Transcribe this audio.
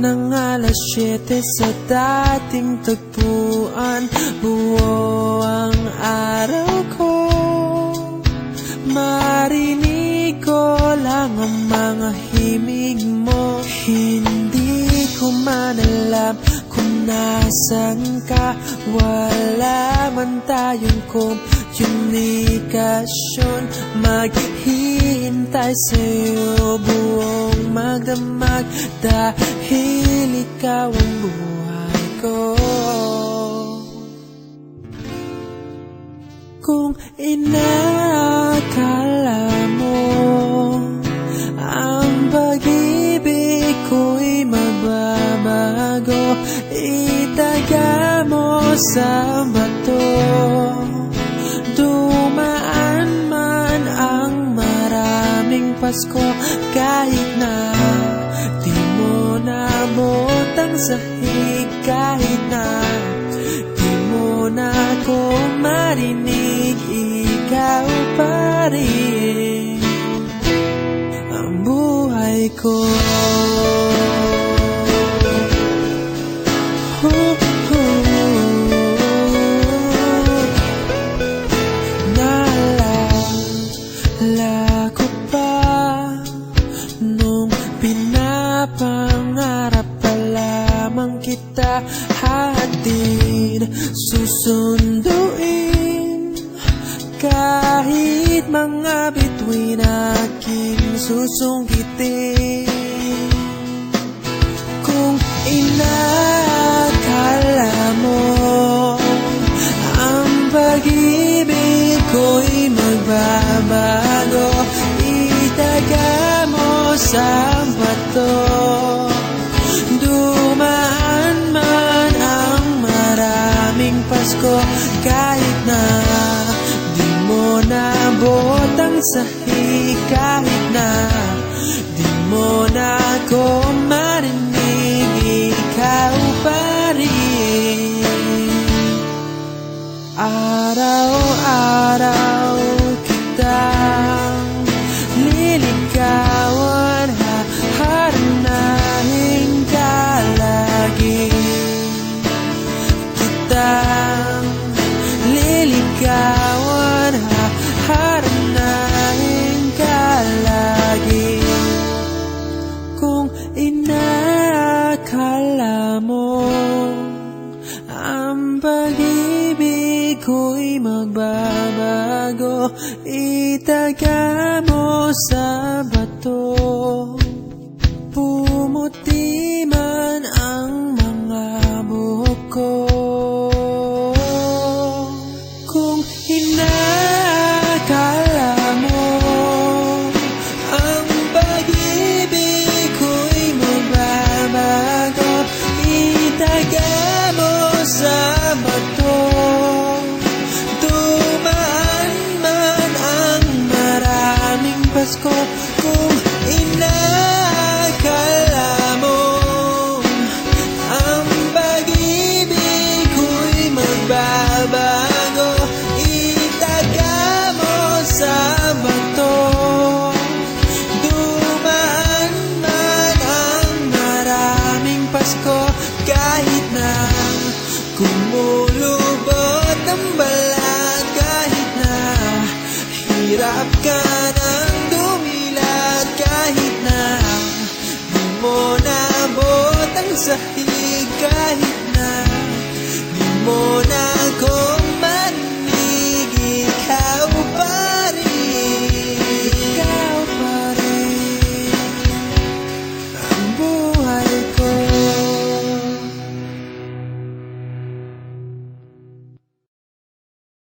Bukas ng alas 7 sa dating tagpuan Buo ang araw ko. Marinig ko lang ang mga himig mo. Hindi ko man alam kung nasan ka. Wala man tayong komunikasyon Maghihintay sa'yo buong magdamag Dahil ikaw ang buhay ko. Kung inakala mo Ang pag-ibig ko'y magbabago Itaga mo sa bato Pasko Kahit na di mo nabotang sahig Kahit na Di mo na ako marinig Ikaw pa rin Ang buhay ko Kahit mga bituin aking susungkitin Kung inakala mo Ang pag-ibig ko'y magbabago Itaga mo sa bato. Dumaan man ang maraming Pasko Kahit na mo nabot ang sahig Kahit na di mo na ako marinig Ikaw pa rin. Araw-araw kitang liligawan Haharanahin ka lagi. Kitang liligawan Kung inakala mo ang pag-ibig ko'y magbabago. Itaga mo sa bato. Pumuti kumulubot ang balat Kahit na hirap ka ng dumilat Kahit na di mo nabot ang sahig